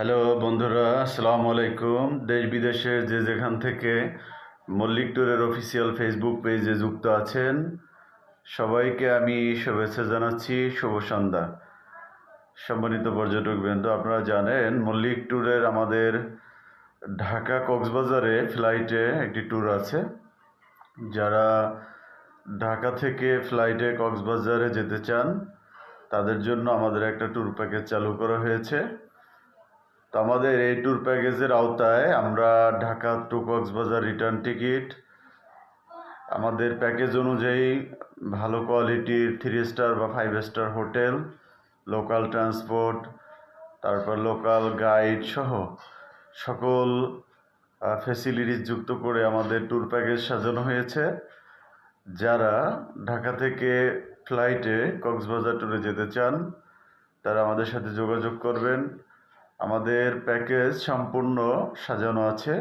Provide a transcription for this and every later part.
Hello বন্ধুরা, আসসালামু আলাইকুম। দেশ বিদেশের যে যেখান থেকে মল্লিক ট্যুরের অফিসিয়াল ফেসবুক পেজে যুক্ত আছেন, সবাইকে আমি শুভেচ্ছা জানাচ্ছি, শুভ সন্ধ্যা। সম্মানিত পর্যটকবৃন্দ আপনারা জানেন মল্লিক ট্যুরের আমাদের ঢাকা কক্সবাজারে ফ্লাইটে একটি ট্যুর আছে। যারা ঢাকা থেকে ফ্লাইটে কক্সবাজারে যেতে চান, তাদের জন্য আমাদের একটা ট্যুর প্যাকেজ চালু করা হয়েছে। তো আমাদের এই ট্যুর প্যাকেজের আওতায় আমরা Dhaka to Cox's Bazar return ticket আমাদের প্যাকেজ অনুযায়ী ভালো কোয়ালিটির থ্রি স্টার বা five star hotel local transport তারপর লোকাল গাইড সহ সকল ফেসিলিটিস যুক্ত করে আমাদের ট্যুর প্যাকেজ সাজানো হয়েছে। যারা ঢাকা থেকে ফ্লাইটে কক্সবাজার ট্যুরে যেতে চান, তারা আমাদের সাথে যোগাযোগ করবেন। আমাদের প্যাকেজ সম্পূর্ণ সাজানো আছে।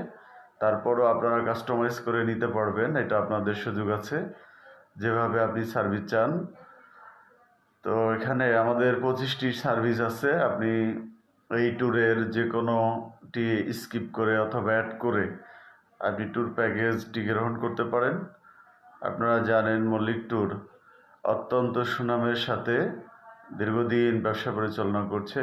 তারপরও আপনারা কাস্টমাইজ করে নিতে পারবেন, এটা আপনাদের সুযোগ আছে। যেভাবে আপনি সার্ভিস চান। তো এখানে আমাদের পঁচিশটি সার্ভিস আছে। আপনি এই ট্যুরের যে কোনোটি স্কিপ করে অথবা অ্যাড করে আপনি ট্যুর প্যাকেজটি গ্রহণ করতে পারেন। আপনারা জানেন মল্লিক ট্যুর অত্যন্ত সুনামের সাথে দীর্ঘদিন ব্যবসা পরিচালনা করছে।